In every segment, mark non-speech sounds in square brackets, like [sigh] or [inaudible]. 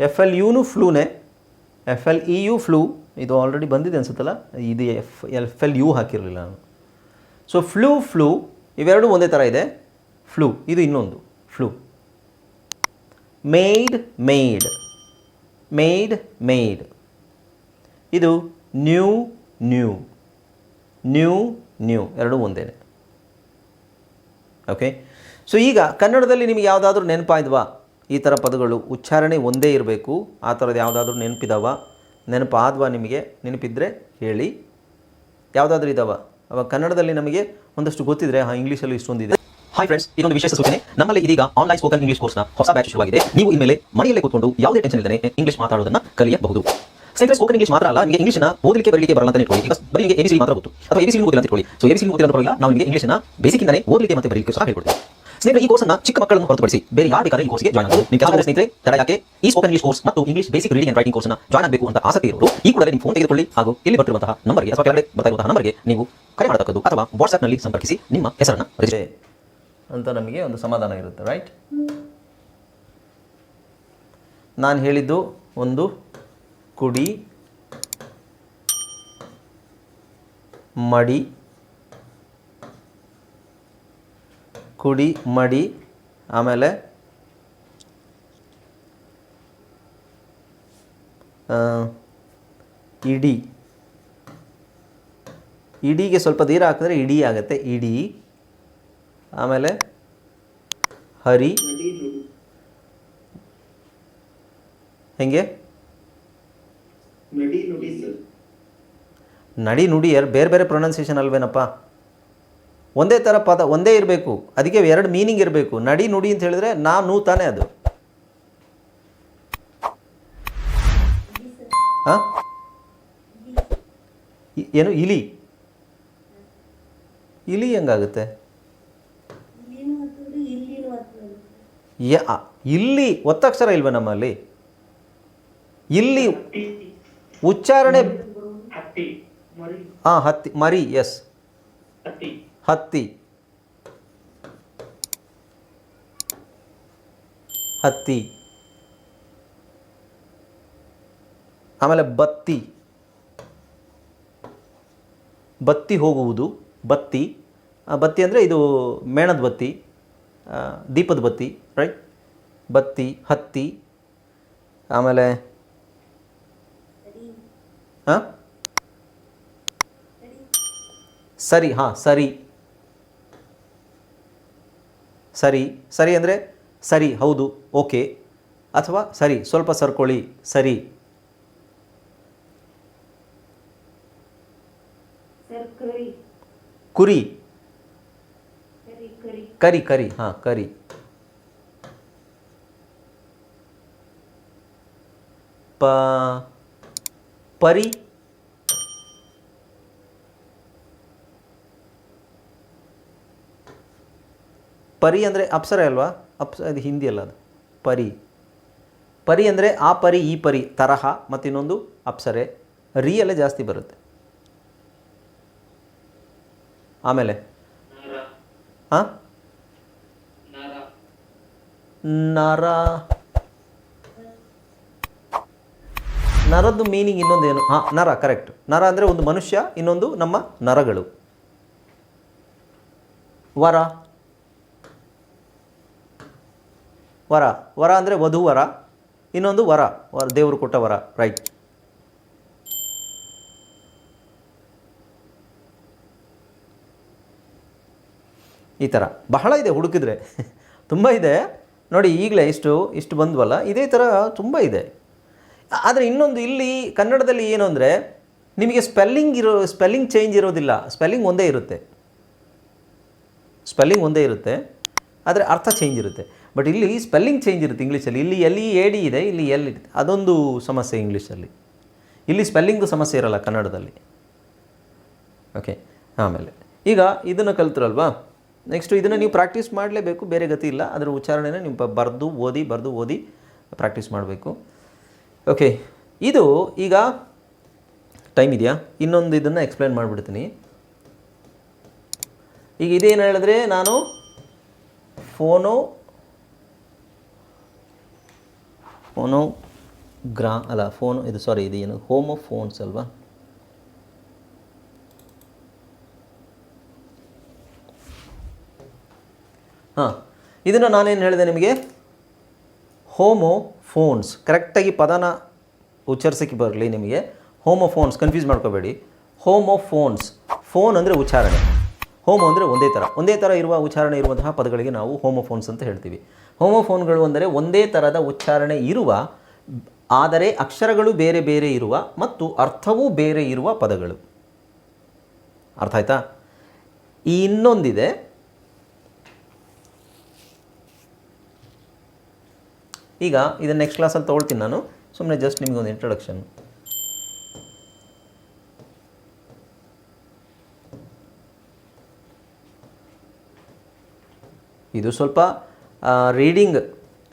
F L ಯುನು ಫ್ಲೂನೇ F L E U flu ಇದು already ಬಂದಿದೆ ಅನ್ಸುತ್ತಲ್ಲ? ಇದು ಎಫ್ ಎಫ್ ಎಲ್ ಯು ಹಾಕಿರಲಿಲ್ಲ ನಾನು. ಸೊ ಫ್ಲೂ ಫ್ಲೂ ಇವೆರಡೂ ಒಂದೇ ಥರ ಇದೆ. ಫ್ಲೂ ಇದು ಇನ್ನೊಂದು. Flu made made made made ಇದು ನ್ಯೂ ನ್ಯೂ ನ್ಯೂ ನ್ಯೂ ಎರಡೂ ಒಂದೇ ಓಕೆ ಸೊ ಈಗ ಕನ್ನಡದಲ್ಲಿ ನಿಮಗೆ ಯಾವುದಾದ್ರೂ ನೆನಪಾಯ್ದವಾ? ಈ ಥರ ಪದಗಳು ಉಚ್ಚಾರಣೆ ಒಂದೇ ಇರಬೇಕು. ಆ ಥರದ್ದು ಯಾವುದಾದ್ರೂ ನೆನಪಿದಾವ? ನೆನಪಾದ್ವಾ ನಿಮಗೆ? ನೆನಪಿದ್ರೆ ಹೇಳಿ. ಯಾವುದಾದ್ರೂ ಇದಾವ? ಅವಾಗ ಕನ್ನಡದಲ್ಲಿ ನಮಗೆ ಒಂದಷ್ಟು ಗೊತ್ತಿದ್ರೆ ಹಾಂ ಇಂಗ್ಲೀಷಲ್ಲಿ ಇಷ್ಟೊಂದಿದೆ. ಹಾಯ್ ಫ್ರೆಂಡ್ಸ್ ಇದೊಂದು ವಿಶೇಷ ಸೂಚನೆ. ನಮ್ಮಲ್ಲಿ ಇದೀಗ ಆನ್ಲೈನ್ ಸ್ಪೋಕನ್ ಇಂಗ್ಲೀಷ್ ಕೋರ್ಸ್ನ ಹೊಸ ಬ್ಯಾಚ್ ಶುರುವಾಗಿದೆ. ನೀವು ಇನ್ಮೇಲೆ ಮನೆಯಲ್ಲೇ ಕೂತ್ಕೊಂಡು ಯಾವುದೇ ಟೆನ್ಷನ್ ಇಲ್ಲದೆ ಇಂಗ್ಲೀಷ್ ಮಾತಾಡೋದನ್ನ ಕಲಿಯಬಹುದು. ಸೈಕ್ರೆ ಸ್ಪೋಕನ್ ಇಂಗ್ಲೀಷ್ ಮಾತ್ರ ಅಲ್ಲ, ನಿಮಗೆ ಇಂಗ್ಲೀಷ್ನ ಓದಲಿಕ್ಕೆ, ಬರಲಿಕ್ಕೆ ಬರಲ್ಲ ಅಂತ ಇಟ್ಕೊಳ್ಳಿ ಬರೀ ನಿಮಗೆ ಎಬಿಸಿ ಮಾತ್ರ ಗೊತ್ತು. ಅಥವಾ ಎಬಿಸಿ ಓದಿಲ್ಲ ಅಂತ ಇಟ್ಕೊಳ್ಳಿ ಸೊ ಎಬಿಸಿ ಓದಿಲ್ಲ ಅಂತ ಪರವಾಗಿಲ್ಲ. ನಾವು ನಿಮಗೆ ಇಂಗ್ಲೀಷ್ನ ಬೇಸಿಕ್ ಇಂದಾನೆ ಓದಲಿಕ್ಕೆ ಮತ್ತೆ ಬರಲಿಕ್ಕೆ ಸಹ ಹೇಳ್ಕೊಡ್ತೀವಿ. ಸ್ನೇಹಿತರೆ, ಈ ಕೋರ್ಸ್ನ ಚಿಕ್ಕ ಮಕ್ಕಳನ್ನು ಹೊರತುಪಡಿಸಿ ಬೇರೆ ಯಾರು ಬೇಕಾದ್ರೆ ಈ ಕೋರ್ಸ್ಗೆ ಜಾಯ್ನ್ ಆಗಬಹುದು ನಿಮ್ಮ ಕೆಲವು ಸ್ನೇಹಿತರೆ ತಡ ಯಾಕೆ ಈ ಸ್ಪೋಕನ್ ಇಂಗ್ಲಿಷ್ ಕೋರ್ಸ್ ಮತ್ತು English basic reading and writing ಕೋರ್ಸ್ನ ಜಾಯ್ನ್ ಆಗಬೇಕು ಅಂತ ಆಸಕ್ತಿ ಇರೋರು, ಈ ಕೂಡ ನಿಮ್ಮ ಫೋನ್ ತೆಗೆದುಕೊಳ್ಳಿ ಹಾಗೂ ಇಲ್ಲಿ ಬರ್ತಿರುವಂತಹ ನಂಬರ್ಗೆ ಅಥವಾ ಕೆಳಗಡೆ ಬರ್ತಿರುವಂತಹ ನಂಬರ್ಗೆ ನೀವು ಕರೆ ಮಾಡತಕ್ಕದ್ದು ಅಥವಾ ವಾಟ್ಸ್ಆಪ್ನಲ್ಲಿ ಸಂಪರ್ಕಿಸಿ ನಿಮ್ಮ ಹೆಸರನ್ನು ರಿಜಿಸ್ಟರ್ ಅಂತ ನಮಗೆ ಒಂದು ಸಮಾಧಾನ ಇರುತ್ತೆ ರೈಟ್ ನಾನು ಹೇಳಿದ್ದು ಒಂದು ಕುಡಿ, ಮಡಿ ಕುಡಿ ಮಡಿ ಆಮೇಲೆ ಇಡಿ. ಇಡಿಗೆ ಸ್ವಲ್ಪ ದೀರ ಹಾಕಿದ್ರೆ ಇಡಿ ಆಗುತ್ತೆ. ಇಡಿ ಆಮೇಲೆ ಹರಿ. ಹೆಂಗೆ? ನಡಿ ನುಡಿ ಯಾರು ಬೇರೆ ಬೇರೆ ಪ್ರೊನೌನ್ಸಿಯೇಷನ್ ಅಲ್ವೇನಪ್ಪ? ಒಂದೇ ಥರ ಪದ ಒಂದೇ ಇರಬೇಕು. ಅದಕ್ಕೆ ಎರಡು ಮೀನಿಂಗ್ ಇರಬೇಕು. ನಡಿ ನುಡಿ ಅಂತ ಹೇಳಿದ್ರೆ ನಾನು ನೂ ತಾನೇ ಅದು. ಹಾಂ ಏನು ಇಲಿ. ಇಲಿ ಹೆಂಗಾಗುತ್ತೆ? ಯ ಇಲ್ಲಿ ಒತ್ತಕ್ಷರ ಇಲ್ವ ನಮ್ಮಲ್ಲಿ? ಇಲ್ಲಿ ಉಚ್ಚಾರಣೆ ಹಾಂ ಹತ್ತಿ ಮರಿ ಎಸ್ ಹತ್ತಿ. ಹತ್ತಿ. ಆಮೇಲೆ ಬತ್ತಿ. ಬತ್ತಿ ಹೋಗುವುದು, ಬತ್ತಿ. ಬತ್ತಿ ಅಂದರೆ ಇದು ಮೇಣದ ಬತ್ತಿ ದೀಪದ ಬತ್ತಿ ರೈಟ್ ಬತ್ತಿ, ಹತ್ತಿ, ಆಮೇಲೆ ಹಾಂ ಸರಿ ಹಾಂ, ಸರಿ. ಸರಿ ಸರಿ ಅಂದರೆ ಸರಿ ಹೌದು ಓಕೆ ಅಥವಾ ಸರಿ ಸ್ವಲ್ಪ ಸರ್ಕೊಳ್ಳಿ ಸರಿ. ಸರ್ ಕರಿ. ಕುರಿ. ಕರಿ ಕರಿ. ಕರಿ ಕರಿ ಹಾಂ ಕರಿ. ಪ ಪರಿ. ಪರಿ ಅಂದರೆ ಅಪ್ಸರ ಅಲ್ವಾ? ಅಪ್ಸ ಅದು ಹಿಂದಿ ಅಲ್ಲ ಅದು. ಪರಿ. ಪರಿ ಅಂದರೆ ಆ ಪರಿ, ಈ ಪರಿ, ತರಹ ಮತ್ತು ಇನ್ನೊಂದು ಅಪ್ಸರೆ. ರೀ ಅಲ್ಲೇ ಜಾಸ್ತಿ ಬರುತ್ತೆ. ಆಮೇಲೆ? ಹಾಂ ನರ. ನರದ್ದು ಮೀನಿಂಗ್ ಇನ್ನೊಂದೇನು? ಹಾಂ, ನರ ಕರೆಕ್ಟ್ ನರ ಅಂದರೆ ಒಂದು ಮನುಷ್ಯ, ಇನ್ನೊಂದು ನಮ್ಮ ನರಗಳು. ವರ. ವರ. ವರ ಅಂದರೆ ವಧು ವರ, ಇನ್ನೊಂದು ವರ. ವರ ದೇವರು ಕೊಟ್ಟ ವರ ರೈಟ್ ಈ ಥರ ಬಹಳ ಇದೆ ಹುಡುಕಿದ್ರೆ. [laughs] ತುಂಬ ಇದೆ. ನೋಡಿ, ಈಗಲೇ ಇಷ್ಟು ಇಷ್ಟು ಬಂದ್ವಲ್ಲ, ಇದೇ ಥರ ತುಂಬ ಇದೆ. ಆದರೆ ಇನ್ನೊಂದು ಇಲ್ಲಿ ಕನ್ನಡದಲ್ಲಿ ಏನು ಅಂದರೆ, ನಿಮಗೆ ಸ್ಪೆಲ್ಲಿಂಗ್ ಇರೋ ಸ್ಪೆಲ್ಲಿಂಗ್ ಚೇಂಜ್ ಇರೋದಿಲ್ಲ. ಸ್ಪೆಲ್ಲಿಂಗ್ ಒಂದೇ ಇರುತ್ತೆ. ಸ್ಪೆಲ್ಲಿಂಗ್ ಒಂದೇ ಇರುತ್ತೆ. ಆದರೆ ಅರ್ಥ ಚೇಂಜ್ ಇರುತ್ತೆ. ಬಟ್ ಇಲ್ಲಿ ಸ್ಪೆಲ್ಲಿಂಗ್ ಚೇಂಜ್ ಇರುತ್ತೆ ಇಂಗ್ಲೀಷಲ್ಲಿ. ಇಲ್ಲಿ ಎಲ್ಲಿ ಎ ಡಿ ಇದೆ, ಇಲ್ಲಿ ಎಲ್ ಇರುತ್ತೆ ಅದೊಂದು ಸಮಸ್ಯೆ ಇಂಗ್ಲೀಷಲ್ಲಿ. ಇಲ್ಲಿ ಸ್ಪೆಲ್ಲಿಂಗ್ದು ಸಮಸ್ಯೆ ಇರಲ್ಲ ಕನ್ನಡದಲ್ಲಿ. ಓಕೆ ಆಮೇಲೆ. ಈಗ ಇದನ್ನು ಕಲ್ತರಲ್ವಾ? ನೆಕ್ಸ್ಟು ಇದನ್ನು ನೀವು ಪ್ರಾಕ್ಟೀಸ್ ಮಾಡಲೇಬೇಕು, ಬೇರೆ ಗತಿ ಇಲ್ಲ. ಅದರ ಉಚ್ಚಾರಣೆನ ನೀವು ಬರೆದು ಓದಿ ಬರೆದು ಓದಿ ಪ್ರಾಕ್ಟೀಸ್ ಮಾಡಬೇಕು. ಓಕೆ ಇದು ಈಗ ಟೈಮ್ ಇದೆಯಾ? ಇನ್ನೊಂದು ಇದನ್ನು ಎಕ್ಸ್ಪ್ಲೈನ್ ಮಾಡಿಬಿಡ್ತೀನಿ. ಈಗ ಇದೇನು ಹೇಳಿದ್ರೆ ನಾನು ಫೋನೋ ಫೋನೋ ಗ್ರಾ ಅಲ್ಲ, ಫೋನ್ ಇದು ಸಾರಿ ಇದು ಏನು ಹೋಮೋ ಫೋನ್ಸ್ ಅಲ್ವಾ? ಹಾಂ, ಇದನ್ನು ನಾನೇನು ಹೇಳಿದೆ ನಿಮಗೆ? ಹೋಮೋ ಫೋನ್ಸ್ ಕರೆಕ್ಟಾಗಿ ಪದನ ಉಚ್ಚರಿಸೋಕ್ಕೆ ಬರಲಿ ನಿಮಗೆ. ಹೋಮೋ ಫೋನ್ಸ್ ಕನ್ಫ್ಯೂಸ್ ಮಾಡ್ಕೋಬೇಡಿ. ಹೋಮೋ ಫೋನ್ಸ್ ಫೋನ್ ಅಂದರೆ ಉಚ್ಚಾರಣೆ. ಹೋಮೋ ಅಂದರೆ ಒಂದೇ ಥರ ಒಂದೇ ಥರ ಇರುವ ಉಚ್ಚಾರಣೆ ಇರುವಂತಹ ಪದಗಳಿಗೆ ನಾವು ಹೋಮೋಫೋನ್ಸ್ ಅಂತ ಹೇಳ್ತೀವಿ. ಹೋಮೋಫೋನ್ಗಳು ಅಂದರೆ ಒಂದೇ ಥರದ ಉಚ್ಚಾರಣೆ ಇರುವ, ಆದರೆ ಅಕ್ಷರಗಳು ಬೇರೆ ಬೇರೆ ಇರುವ ಮತ್ತು ಅರ್ಥವೂ ಬೇರೆ ಇರುವ ಪದಗಳು. ಅರ್ಥ ಆಯ್ತಾ? ಈ ಇನ್ನೊಂದಿದೆ. ಈಗ ಇದನ್ನು ನೆಕ್ಸ್ಟ್ ಕ್ಲಾಸಲ್ಲಿ ತೊಗೊಳ್ತೀನಿ ನಾನು. ಸುಮ್ಮನೆ ಜಸ್ಟ್ ನಿಮಗೆ ಒಂದು ಇಂಟ್ರೊಡಕ್ಷನ್ ಇದು ಸ್ವಲ್ಪ ರೀಡಿಂಗ್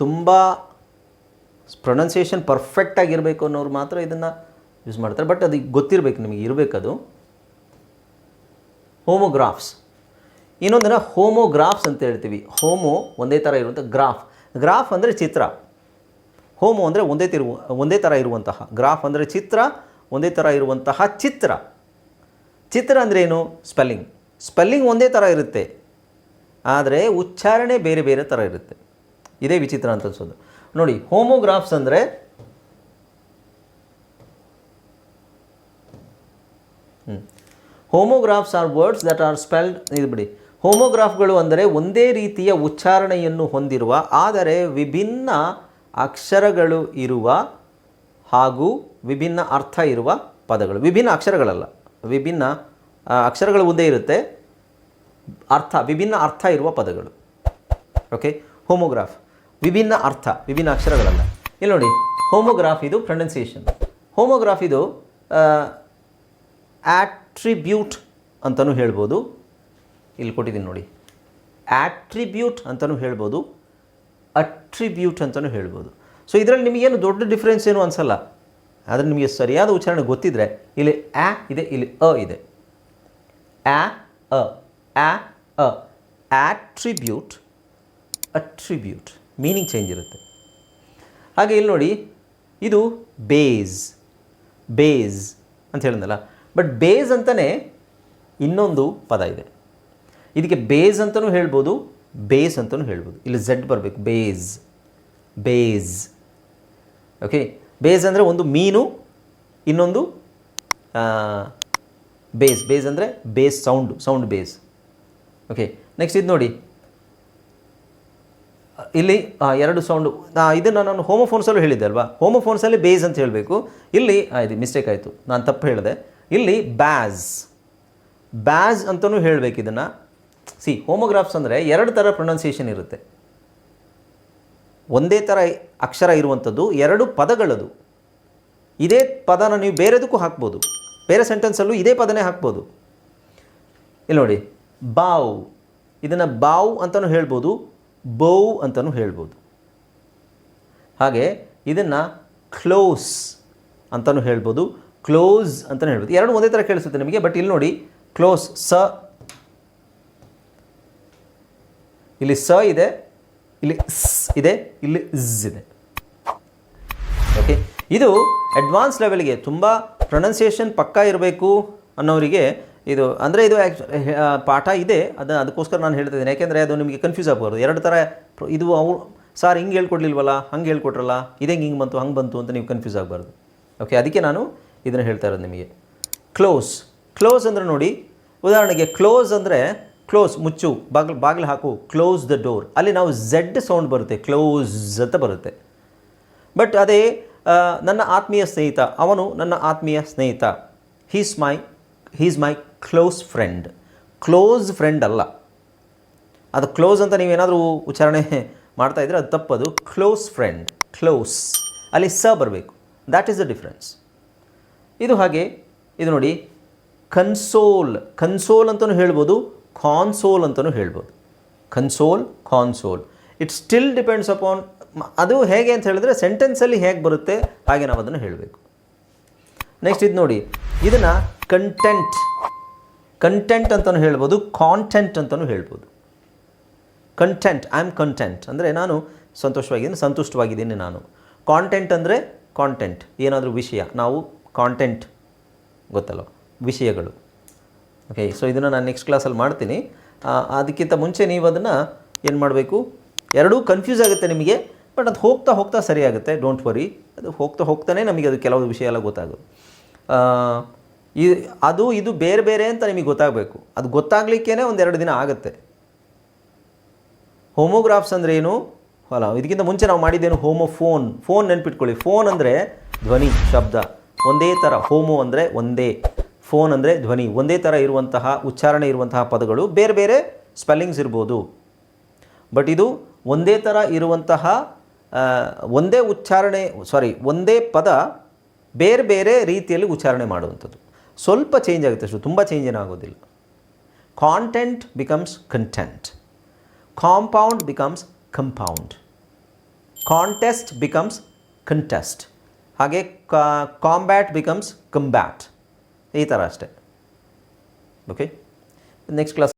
ತುಂಬ ಪ್ರೊನೌನ್ಸಿಯೇಷನ್ ಪರ್ಫೆಕ್ಟಾಗಿರಬೇಕು ಅನ್ನೋರು ಮಾತ್ರ ಇದನ್ನು ಯೂಸ್ ಮಾಡ್ತಾರೆ. ಬಟ್ ಅದು ಗೊತ್ತಿರಬೇಕು, ನಿಮಗೆ ಇರಬೇಕದು. ಹೋಮೋಗ್ರಾಫ್ಸ್ ಇನ್ನೊಂದನ್ನು ಹೋಮೋಗ್ರಾಫ್ಸ್ ಅಂತ ಹೇಳ್ತೀವಿ. ಹೋಮೋ ಒಂದೇ ಥರ ಇರುವಂಥ ಗ್ರಾಫ್ ಗ್ರಾಫ್ ಅಂದರೆ ಚಿತ್ರ. ಹೋಮೋ ಅಂದರೆ ಒಂದೇ ತಿರು ಒಂದೇ ಥರ ಇರುವಂತಹ. ಗ್ರಾಫ್ ಅಂದರೆ ಚಿತ್ರ, ಒಂದೇ ಥರ ಇರುವಂತಹ ಚಿತ್ರ. ಚಿತ್ರ ಅಂದರೆ ಏನು? ಸ್ಪೆಲ್ಲಿಂಗ್ ಸ್ಪೆಲ್ಲಿಂಗ್ ಒಂದೇ ಥರ ಇರುತ್ತೆ. ಆದರೆ ಉಚ್ಚಾರಣೆ ಬೇರೆ ಬೇರೆ ಥರ ಇರುತ್ತೆ. ಇದೇ ವಿಚಿತ್ರ ಅಂತ ಅನ್ಸೋದು. ನೋಡಿ ಹೋಮೋಗ್ರಾಫ್ಸ್ ಅಂದರೆ homographs are words that are spelled ಇದು ಬಿಡಿ. ಹೋಮೋಗ್ರಾಫ್ಗಳು ಅಂದರೆ ಒಂದೇ ರೀತಿಯ ಉಚ್ಚಾರಣೆಯನ್ನು ಹೊಂದಿರುವ, ಆದರೆ ವಿಭಿನ್ನ ಅಕ್ಷರಗಳು ಇರುವ ಹಾಗೂ ವಿಭಿನ್ನ ಅರ್ಥ ಇರುವ ಪದಗಳು. ವಿಭಿನ್ನ ಅಕ್ಷರಗಳಲ್ಲ. ವಿಭಿನ್ನ ಅಕ್ಷರಗಳು ಒಂದೇ ಇರುತ್ತೆ. ಅರ್ಥ, ವಿಭಿನ್ನ ಅರ್ಥ ಇರುವ ಪದಗಳು. ಓಕೆ ಹೋಮೋಗ್ರಾಫ್ ವಿಭಿನ್ನ ಅರ್ಥ, ವಿಭಿನ್ನ ಅಕ್ಷರಗಳಲ್ಲ. ಇಲ್ಲಿ ನೋಡಿ ಹೋಮೋಗ್ರಾಫ್ ಇದು ಪ್ರೊನೌನ್ಸಿಯೇಷನ್ ಹೋಮೋಗ್ರಾಫ್ ಇದು ಆಟ್ರಿಬ್ಯೂಟ್ ಅಂತಲೂ ಹೇಳ್ಬೋದು. ಇಲ್ಲಿ ಕೊಟ್ಟಿದ್ದೀನಿ ನೋಡಿ. ಆಟ್ರಿಬ್ಯೂಟ್ ಅಂತಲೂ ಹೇಳ್ಬೋದು. ಅಟ್ರಿಬ್ಯೂಟ್ ಅಂತಲೂ ಹೇಳ್ಬೋದು. ಸೊ ಇದರಲ್ಲಿ ನಿಮಗೇನು ದೊಡ್ಡ ಡಿಫ್ರೆನ್ಸ್ ಏನು ಅನಿಸಲ್ಲ. ಆದರೆ ನಿಮಗೆ ಸರಿಯಾದ ಉಚ್ಚಾರಣೆ ಗೊತ್ತಿದ್ದರೆ ಇಲ್ಲಿ ಆ ಇದೆ, ಇಲ್ಲಿ ಅ ಇದೆ. ಆ ಅ. ಆ ಅ ಆಟ್ರಿಬ್ಯೂಟ್ ಅಟ್ರಿಬ್ಯೂಟ್ ಮೀನಿಂಗ್ ಚೇಂಜ್ ಇರುತ್ತೆ. ಹಾಗೆ ಇಲ್ಲಿ ನೋಡಿ, ಇದು ಬೇಸ್ ಬೇಸ್ ಅಂತ ಹೇಳಿದ್ನಲ್ಲ. ಬಟ್ ಬೇಸ್ ಅಂತಲೇ ಇನ್ನೊಂದು ಪದ ಇದೆ. ಇದಕ್ಕೆ ಬೇಸ್ ಅಂತಲೂ ಹೇಳ್ಬೋದು ಬೇಸ್ ಅಂತಲೂ ಹೇಳ್ಬೋದು. ಇಲ್ಲಿ ಝೆಡ್ ಬರಬೇಕು ಬೇಸ್ ಬೇಸ್ ಓಕೆ ಬೇಸ್ ಅಂದರೆ ಒಂದು ಮೀನು, ಇನ್ನೊಂದು ಬೇಸ್ ಬೇಸ್ ಅಂದರೆ bass sound sound bass okay next ಇದು ನೋಡಿ. ಇಲ್ಲಿ ಎರಡು ಸೌಂಡು ಇದನ್ನು ನಾನು ಹೋಮೋಫೋನ್ಸಲ್ಲೂ ಹೇಳಿದ್ದೆ ಅಲ್ವಾ? ಹೋಮೋಫೋನ್ಸಲ್ಲಿ ಬೇಸ್ ಅಂತ ಹೇಳಬೇಕು. ಇಲ್ಲಿ ಇದು ಮಿಸ್ಟೇಕ್ ಆಯಿತು. ನಾನು ತಪ್ಪು ಹೇಳಿದೆ. ಇಲ್ಲಿ ಬ್ಯಾಸ್ ಬ್ಯಾಸ್ ಅಂತಲೂ ಹೇಳಬೇಕು ಇದನ್ನು. ಸಿ ಹೋಮೋಗ್ರಾಫ್ಸ್ ಅಂದರೆ ಎರಡು ಥರ ಪ್ರೊನೌನ್ಸಿಯೇಷನ್ ಇರುತ್ತೆ. ಒಂದೇ ಥರ ಅಕ್ಷರ ಇರುವಂಥದ್ದು, ಎರಡು ಪದಗಳದು. ಇದೇ ಪದನ ನೀವು ಬೇರೆದಕ್ಕೂ ಹಾಕ್ಬೋದು. ಬೇರೆ ಸೆಂಟೆನ್ಸಲ್ಲೂ ಇದೇ ಪದನೇ ಹಾಕ್ಬೋದು. ಇಲ್ಲಿ ನೋಡಿ. ಬಾವ್. ಇದನ್ನು ಬಾವ್ ಅಂತಲೂ ಹೇಳ್ಬೋದು ಬೌ ಅಂತಲೂ ಹೇಳ್ಬೋದು. ಹಾಗೆ ಇದನ್ನು ಕ್ಲೋಸ್ ಅಂತಲೂ ಹೇಳ್ಬೋದು, ಕ್ಲೋಸ್ ಅಂತಲೂ ಹೇಳ್ಬೋದು. ಎರಡು ಒಂದೇ ಥರ ಕೇಳಿಸುತ್ತೆ ನಿಮಗೆ, ಬಟ್ ಇಲ್ಲಿ ನೋಡಿ, ಕ್ಲೋಸ್ ಸ. ಇಲ್ಲಿ ಸ ಇದೆ, ಇಲ್ಲಿ ಸ್ ಇದೆ, ಇಲ್ಲಿ ಝ್ ಇದೆ. ಓಕೆ ಇದು ಅಡ್ವಾನ್ಸ್ ಲೆವೆಲ್ಗೆ ತುಂಬ ಪ್ರೊನೌನ್ಸಿಯೇಷನ್ ಪಕ್ಕಾ ಇರಬೇಕು ಅನ್ನೋರಿಗೆ ಇದು ಅಂದರೆ ಇದು ಪಾಠ ಇದೆ. ಅದು ಅದಕ್ಕೋಸ್ಕರ ನಾನು ಹೇಳ್ತಿದ್ದೀನಿ ಯಾಕೆಂದರೆ ಅದು ನಿಮಗೆ ಕನ್ಫ್ಯೂಸ್ ಆಗಬಾರ್ದು. ಎರಡು ಥರ ಇದು ಅವು ಸಾರ್ ಹಿಂಗೆ ಹೇಳ್ಕೊಡ್ಲಿಲ್ವಲ್ಲ? ಹಂಗೆ ಹೇಳ್ಕೊಟ್ರಲ್ಲ? ಇದೇ ಹಿಂಗೆ ಬಂತು? ಹಂಗೆ ಬಂತು ಅಂತ ನೀವು ಕನ್ಫ್ಯೂಸ್ ಆಗಬಾರ್ದು. ಓಕೆ ಅದಕ್ಕೆ ನಾನು ಇದನ್ನು ಹೇಳ್ತಾ ಇರೋದು ನಿಮಗೆ. ಕ್ಲೋಸ್ ಕ್ಲೋಸ್ ಅಂದರೆ ನೋಡಿ, ಉದಾಹರಣೆಗೆ ಕ್ಲೋಸ್ ಅಂದರೆ ಕ್ಲೋಸ್ ಮುಚ್ಚು, ಬಾಗಿಲು ಬಾಗಿಲು ಹಾಕು ಕ್ಲೋಸ್ ದ ಡೋರ್ ಅಲ್ಲಿ ನಾವು ಝೆಡ್ ಸೌಂಡ್ ಬರುತ್ತೆ. ಕ್ಲೋಸ್ ಅಂತ ಬರುತ್ತೆ. ಬಟ್ ಅದೇ ನನ್ನ ಆತ್ಮೀಯ ಸ್ನೇಹಿತ, ಅವನು ನನ್ನ ಆತ್ಮೀಯ ಸ್ನೇಹಿತ. He's my he's my close friend close friend ಅಲ್ಲ. ಅದು ಕ್ಲೋಸ್ ಅಂತ ನೀವೇನಾದರೂ ಉಚ್ಚಾರಣೆ ಮಾಡ್ತಾ ಇದ್ರೆ ಅದು ತಪ್ಪದು. ಕ್ಲೋಸ್ ಫ್ರೆಂಡ್ ಕ್ಲೋಸ್ ಅಲ್ಲಿ ಸ ಬರಬೇಕು. ದ್ಯಾಟ್ ಈಸ್ ದ ಡಿಫ್ರೆನ್ಸ್ ಇದು ಹಾಗೆ, ಇದು ನೋಡಿ ಕನ್ಸೋಲ್ ಕನ್ಸೋಲ್ ಅಂತಲೂ ಹೇಳ್ಬೋದು ಕಾನ್ಸೋಲ್ ಅಂತಲೂ ಹೇಳ್ಬೋದು. Console console it still depends upon ಅದು ಹೇಗೆ ಅಂತ ಹೇಳಿದ್ರೆ ಸೆಂಟೆನ್ಸಲ್ಲಿ ಹೇಗೆ ಬರುತ್ತೆ, ಹಾಗೆ ನಾವು ಅದನ್ನು ಹೇಳಬೇಕು. ನೆಕ್ಸ್ಟ್ ಇದು ನೋಡಿ, ಇದನ್ನು ಕಂಟೆಂಟ್ ಕಂಟೆಂಟ್ ಅಂತಲೂ ಹೇಳ್ಬೋದು ಕಾಂಟೆಂಟ್ ಅಂತಲೂ ಹೇಳ್ಬೋದು. ಕಂಟೆಂಟ್ ಐ ಆಮ್ ಕಂಟೆಂಟ್ ಅಂದರೆ ನಾನು ಸಂತೋಷವಾಗಿದ್ದೀನಿ, ಸಂತುಷ್ಟವಾಗಿದ್ದೀನಿ ನಾನು. ಕಾಂಟೆಂಟ್ ಅಂದರೆ ಕಾಂಟೆಂಟ್ ಏನಾದರೂ ವಿಷಯ. ನಾವು ಕಾಂಟೆಂಟ್ ಗೊತ್ತಲ್ಲ? ವಿಷಯಗಳು. ಓಕೆ ಸೊ ಇದನ್ನು ನಾನು ನೆಕ್ಸ್ಟ್ ಕ್ಲಾಸಲ್ಲಿ ಮಾಡ್ತೀನಿ. ಅದಕ್ಕಿಂತ ಮುಂಚೆ ನೀವು ಅದನ್ನು ಏನು ಮಾಡಬೇಕು? ಎರಡೂ ಕನ್ಫ್ಯೂಸ್ ಆಗುತ್ತೆ ನಿಮಗೆ ಬಟ್ ಅದು ಹೋಗ್ತಾ ಹೋಗ್ತಾ ಸರಿಯಾಗುತ್ತೆ ಡೋಂಟ್ ವರಿ ಅದು ಹೋಗ್ತಾ ಹೋಗ್ತಾನೆ ನಮಗೆ ಅದು ಕೆಲವು ವಿಷಯ ಎಲ್ಲ ಗೊತ್ತಾಗೋದು. ಈ ಅದು ಇದು ಬೇರೆ ಬೇರೆ ಅಂತ ನಿಮಗೆ ಗೊತ್ತಾಗಬೇಕು. ಅದು ಗೊತ್ತಾಗಲಿಕ್ಕೇ ಒಂದೆರಡು ದಿನ ಆಗುತ್ತೆ. ಹೋಮೋಗ್ರಾಫ್ಸ್ ಅಂದರೆ ಏನು? ಅಲ್ಲ, ಇದಕ್ಕಿಂತ ಮುಂಚೆ ನಾವು ಮಾಡಿದ್ದೇನು ಹೋಮೋ ಫೋನ್. ಫೋನ್ ನೆನ್ಪಿಟ್ಕೊಳ್ಳಿ. ಫೋನ್ ಅಂದರೆ ಧ್ವನಿ, ಶಬ್ದ. ಒಂದೇ ಥರ ಹೋಮೋ ಅಂದರೆ ಒಂದೇ. ಫೋನ್ ಅಂದರೆ ಧ್ವನಿ. ಒಂದೇ ಥರ ಇರುವಂತಹ, ಉಚ್ಚಾರಣೆ ಇರುವಂತಹ ಪದಗಳು ಬೇರೆ ಬೇರೆ ಸ್ಪೆಲ್ಲಿಂಗ್ಸ್ ಇರ್ಬೋದು. ಬಟ್ ಇದು ಒಂದೇ ಥರ ಇರುವಂತಹ ಒಂದೇ ಉಚ್ಚಾರಣೆ, ಸಾರಿ, ಒಂದೇ ಪದ ಬೇರೆ ಬೇರೆ ರೀತಿಯಲ್ಲಿ ಉಚ್ಚಾರಣೆ ಮಾಡುವಂಥದ್ದು. ಸ್ವಲ್ಪ ಚೇಂಜ್ ಆಗುತ್ತೆ ಅಷ್ಟು, ತುಂಬ ಚೇಂಜ್ ಏನಾಗೋದಿಲ್ಲ content becomes content compound becomes compound contest becomes contest ಹಾಗೆ ಕಾಂಬ್ಯಾಟ್ ಬಿಕಮ್ಸ್ ಕಂಬ್ಯಾಟ್ ಈ ಥರ ಅಷ್ಟೇ. Okay next class